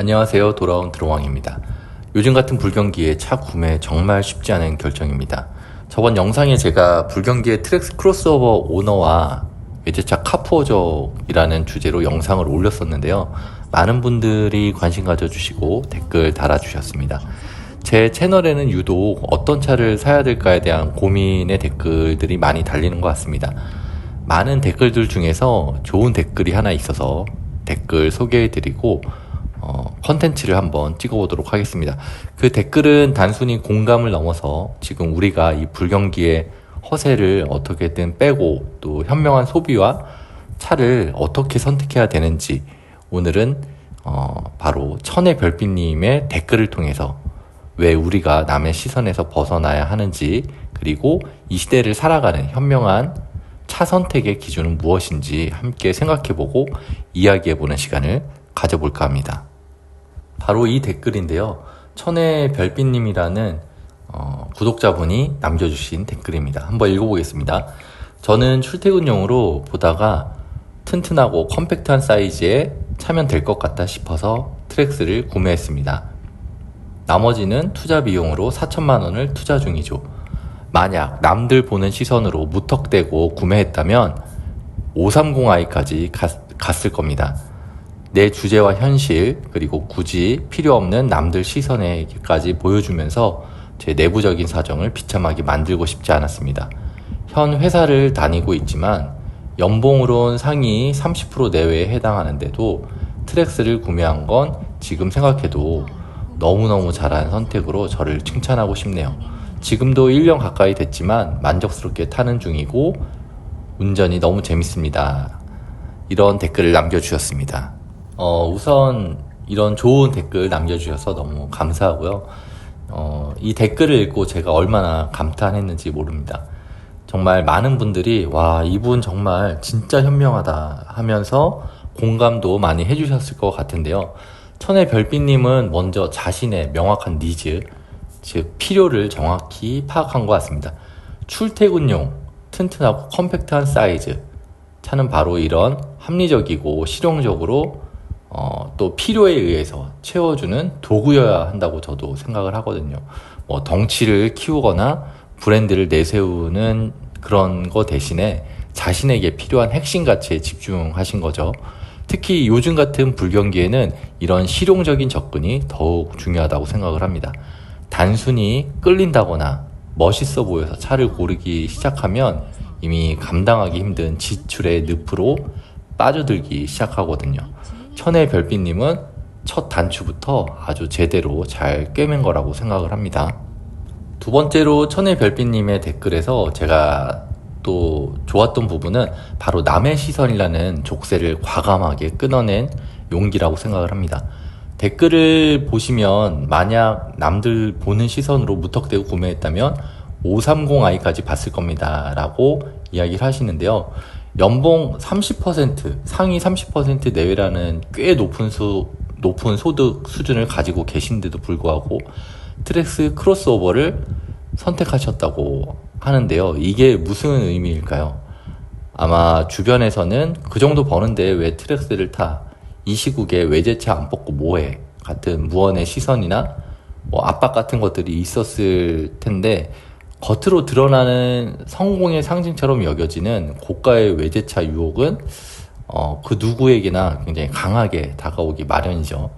안녕하세요. 돌아온 드로왕입니다. 요즘 같은 불경기에 차 구매 정말 쉽지 않은 결정입니다. 저번 영상에 제가 불경기의 트랙스 크로스오버 오너와 외제차 카푸어적이라는 주제로 영상을 올렸었는데요. 많은 분들이 관심 가져주시고 댓글 달아주셨습니다. 제 채널에는 유독 어떤 차를 사야 될까에 대한 고민의 댓글들이 많이 달리는 것 같습니다. 많은 댓글들 중에서 좋은 댓글이 하나 있어서 댓글 소개해드리고 어, 컨텐츠를 한번 찍어보도록 하겠습니다. 그 댓글은 단순히 공감을 넘어서 지금 우리가 이 불경기의 허세를 어떻게든 빼고 또 현명한 소비와 차를 어떻게 선택해야 되는지 오늘은 어, 바로 천의 별빛님의 댓글을 통해서 왜 우리가 남의 시선에서 벗어나야 하는지 그리고 이 시대를 살아가는 현명한 차 선택의 기준은 무엇인지 함께 생각해보고 이야기해보는 시간을 가져볼까 합니다. 바로 이 댓글인데요. 천의 별빛님이라는 어, 구독자분이 남겨주신 댓글입니다. 한번 읽어보겠습니다. 저는 출퇴근용으로 보다가 튼튼하고 컴팩트한 사이즈에 차면 될 것 같다 싶어서 트랙스를 구매했습니다. 나머지는 투자 비용으로 4천만 원을 투자 중이죠. 만약 남들 보는 시선으로 무턱대고 구매했다면 530i까지 갔, 을 겁니다. 내 주제와 현실 그리고 굳이 필요 없는 남들 시선에까지 보여주면서 제 내부적인 사정을 비참하게 만들고 싶지 않았습니다. 현 회사를 다니고 있지만 연봉으론 상위 30% 내외에 해당하는데도 트랙스를 구매한 건 지금 생각해도 너무너무 잘한 선택으로 저를 칭찬하고 싶네요. 지금도 1년 가까이 됐지만 만족스럽게 타는 중이고 운전이 너무 재밌습니다. 이런 댓글을 남겨주셨습니다. 어, 우선 이런 좋은 댓글 남겨주셔서 너무 감사하고요. 어, 이 댓글을 읽고 제가 얼마나 감탄했는지 모릅니다. 정말 많은 분들이 와 이분 정말 진짜 현명하다 하면서 공감도 많이 해주셨을 것 같은데요. 천의 별빛님은 먼저 자신의 명확한 니즈, 즉 필요를 정확히 파악한 것 같습니다. 출퇴근용, 튼튼하고 컴팩트한 사이즈, 차는 바로 이런 합리적이고 실용적으로 어, 또 필요에 의해서 채워주는 도구여야 한다고 저도 생각을 하거든요. 뭐 덩치를 키우거나 브랜드를 내세우는 그런 거 대신에 자신에게 필요한 핵심 가치에 집중하신 거죠. 특히 요즘 같은 불경기에는 이런 실용적인 접근이 더욱 중요하다고 생각을 합니다. 단순히 끌린다거나 멋있어 보여서 차를 고르기 시작하면 이미 감당하기 힘든 지출의 늪으로 빠져들기 시작하거든요. 천의 별빛님은 첫 단추부터 아주 제대로 잘 꿰맨 거라고 생각을 합니다. 두 번째로 천의 별빛님의 댓글에서 제가 또 좋았던 부분은 바로 남의 시선이라는 족쇄를 과감하게 끊어낸 용기라고 생각을 합니다. 댓글을 보시면 만약 남들 보는 시선으로 무턱대고 구매했다면 530i까지 봤을 겁니다. 라고 이야기를 하시는데요. 연봉 30%, 상위 30% 내외라는 꽤 높은 수, 높은 소득 수준을 가지고 계신데도 불구하고 트랙스 크로스오버를 선택하셨다고 하는데요. 이게 무슨 의미일까요? 아마 주변에서는 그 정도 버는데 왜 트랙스를 타? 이 시국에 외제차 안 뽑고 뭐해? 같은 무언의 시선이나 뭐 압박 같은 것들이 있었을 텐데 겉으로 드러나는 성공의 상징처럼 여겨지는 고가의 외제차 유혹은 어, 그 누구에게나 굉장히 강하게 다가오기 마련이죠.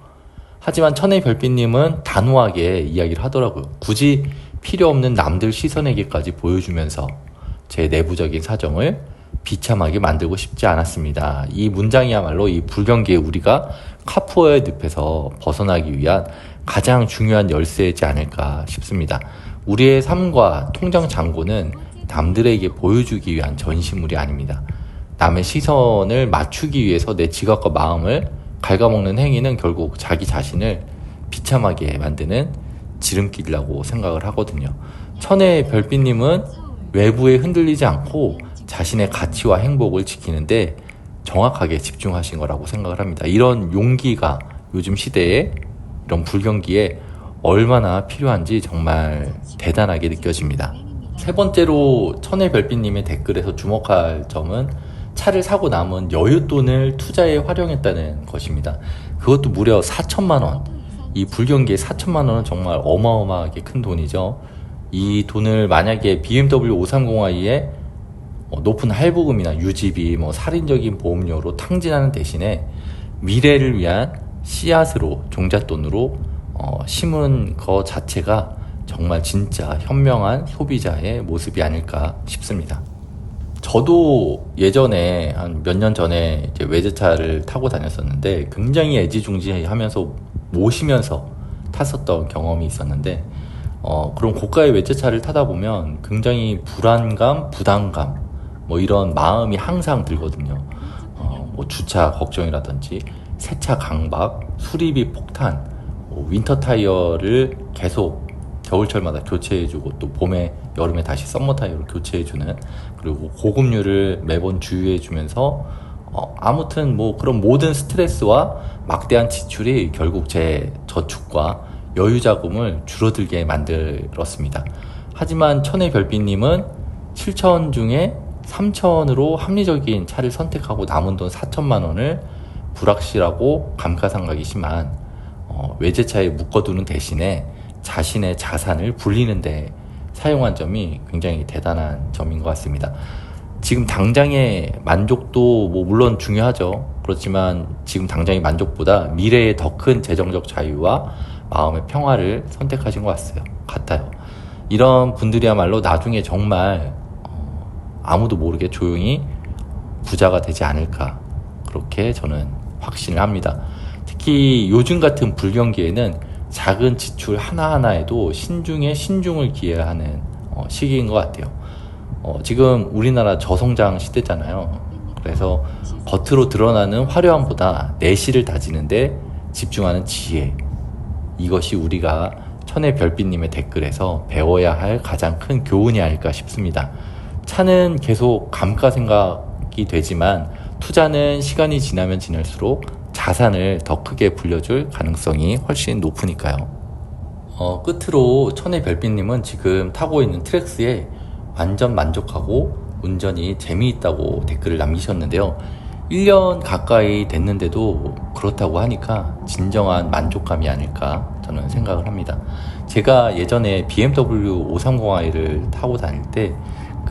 하지만 천의 별빛님은 단호하게 이야기를 하더라고요. 굳이 필요 없는 남들 시선에게까지 보여주면서 제 내부적인 사정을 비참하게 만들고 싶지 않았습니다. 이 문장이야말로 이 불경기에 우리가 카푸어의 늪에서 벗어나기 위한 가장 중요한 열쇠이지 않을까 싶습니다. 우리의 삶과 통장 잔고는 남들에게 보여주기 위한 전시물이 아닙니다. 남의 시선을 맞추기 위해서 내 지각과 마음을 갉아먹는 행위는 결국 자기 자신을 비참하게 만드는 지름길이라고 생각을 하거든요. 천의 별빛님은 외부에 흔들리지 않고 자신의 가치와 행복을 지키는데 정확하게 집중하신 거라고 생각을 합니다. 이런 용기가 요즘 시대에 이런 불경기에 얼마나 필요한지 정말 대단하게 느껴집니다. 세 번째로 천의 별빛님의 댓글에서 주목할 점은 차를 사고 남은 여윳돈을 투자에 활용했다는 것입니다. 그것도 무려 4천만 원. 이 불경기에 4천만 원은 정말 어마어마하게 큰 돈이죠. 이 돈을 만약에 BMW 530i에 어, 높은 할부금이나 유지비, 뭐 살인적인 보험료로 탕진하는 대신에 미래를 위한 씨앗으로 종잣돈으로 어, 심은 거 자체가 정말 진짜 현명한 소비자의 모습이 아닐까 싶습니다. 저도 예전에 한 몇 년 전에 이제 외제차를 타고 다녔었는데 굉장히 애지중지하면서 모시면서 탔었던 경험이 있었는데 어, 그런 고가의 외제차를 타다 보면 굉장히 불안감, 부담감 뭐 이런 마음이 항상 들거든요. 어, 뭐 주차 걱정이라든지 세차 강박, 수리비 폭탄, 뭐 윈터 타이어를 계속 겨울철마다 교체해주고 또 봄에 여름에 다시 썸머 타이어로 교체해주는 그리고 고급류를 매번 주유해주면서 어, 아무튼 뭐 그런 모든 스트레스와 막대한 지출이 결국 제 저축과 여유 자금을 줄어들게 만들었습니다. 하지만 천의 별빛님은 7천 중에 3천으로 합리적인 차를 선택하고 남은 돈 4천만 원을 불확실하고 감가상각이 심한 어, 외제차에 묶어두는 대신에 자신의 자산을 불리는데 사용한 점이 굉장히 대단한 점인 것 같습니다. 지금 당장의 만족도 뭐 물론 중요하죠. 그렇지만 지금 당장의 만족보다 미래의 더 큰 재정적 자유와 마음의 평화를 선택하신 것 같아요. 같아요. 이런 분들이야말로 나중에 정말 어, 아무도 모르게 조용히 부자가 되지 않을까 그렇게 저는 확신을 합니다. 특히 요즘 같은 불경기에는 작은 지출 하나하나에도 신중에 신중을 기해야 하는 어, 시기인 것 같아요. 어, 지금 우리나라 저성장 시대잖아요. 그래서 겉으로 드러나는 화려함보다 내실을 다지는데 집중하는 지혜. 이것이 우리가 천의 별빛님의 댓글에서 배워야 할 가장 큰 교훈이 아닐까 싶습니다. 차는 계속 감가 생각이 되지만 투자는 시간이 지나면 지날수록 자산을 더 크게 불려줄 가능성이 훨씬 높으니까요. 어, 끝으로 천의 별빛님은 지금 타고 있는 트랙스에 완전 만족하고 운전이 재미있다고 댓글을 남기셨는데요. 1년 가까이 됐는데도 그렇다고 하니까 진정한 만족감이 아닐까 저는 생각을 합니다. 제가 예전에 BMW 530i를 타고 다닐 때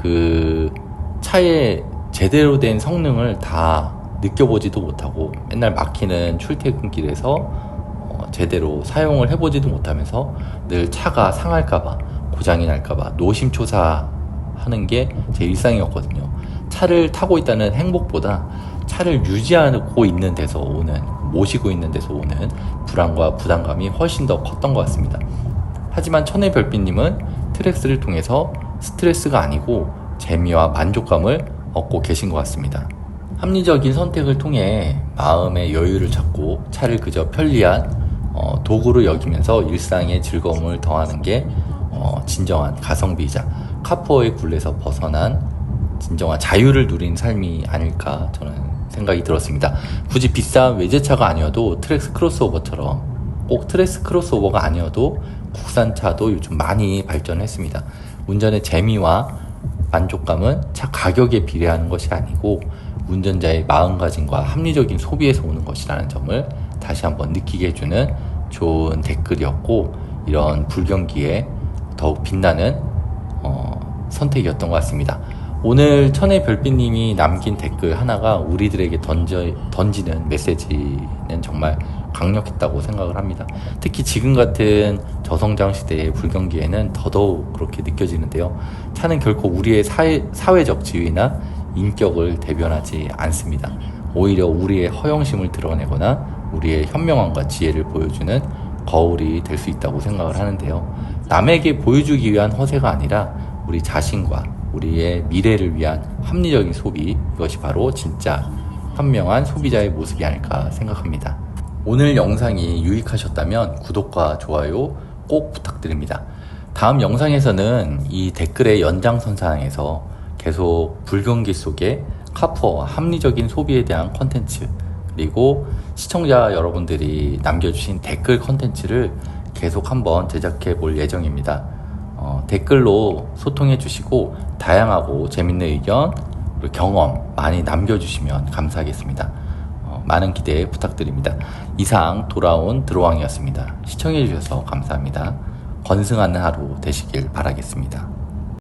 그 차의 제대로 된 성능을 다 느껴보지도 못하고 맨날 막히는 출퇴근길에서 어, 제대로 사용을 해보지도 못하면서 늘 차가 상할까봐 고장이 날까봐 노심초사하는 게 제 일상이었거든요. 차를 타고 있다는 행복보다 차를 유지하고 있는 데서 오는 모시고 있는 데서 오는 불안과 부담감이 훨씬 더 컸던 것 같습니다. 하지만 천의 별빛님은 트랙스를 통해서 스트레스가 아니고 재미와 만족감을 얻고 계신 것 같습니다. 합리적인 선택을 통해 마음의 여유를 찾고 차를 그저 편리한 어, 도구로 여기면서 일상의 즐거움을 더하는 게 어, 진정한 가성비이자 카푸어의 굴레에서 벗어난 진정한 자유를 누린 삶이 아닐까 저는 생각이 들었습니다. 굳이 비싼 외제차가 아니어도 트랙스 크로스오버처럼 꼭 트랙스 크로스오버가 아니어도 국산차도 요즘 많이 발전했습니다. 운전의 재미와 만족감은 차 가격에 비례하는 것이 아니고 운전자의 마음가짐과 합리적인 소비에서 오는 것이라는 점을 다시 한번 느끼게 해주는 좋은 댓글이었고 이런 불경기에 더욱 빛나는 어, 선택이었던 것 같습니다. 오늘 천의 별빛님이 남긴 댓글 하나가 우리들에게 던져, 던지는 메시지는 정말 강력했다고 생각을 합니다. 특히 지금 같은 저성장 시대의 불경기에는 더더욱 그렇게 느껴지는데요. 차는 결코 우리의 사회, 사회적 지위나 인격을 대변하지 않습니다. 오히려 우리의 허영심을 드러내거나 우리의 현명함과 지혜를 보여주는 거울이 될 수 있다고 생각을 하는데요. 남에게 보여주기 위한 허세가 아니라 우리 자신과 우리의 미래를 위한 합리적인 소비, 이것이 바로 진짜 현명한 소비자의 모습이 아닐까 생각합니다. 오늘 영상이 유익하셨다면 구독과 좋아요 꼭 부탁드립니다. 다음 영상에서는 이 댓글의 연장선상에서 계속 불경기 속에 카푸어와 합리적인 소비에 대한 컨텐츠 그리고 시청자 여러분들이 남겨주신 댓글 컨텐츠를 계속 한번 제작해 볼 예정입니다. 어, 댓글로 소통해 주시고 다양하고 재밌는 의견 그리고 경험 많이 남겨주시면 감사하겠습니다. 어, 많은 기대 부탁드립니다. 이상 돌아온 드로왕이었습니다. 시청해 주셔서 감사합니다. 건승하는 하루 되시길 바라겠습니다.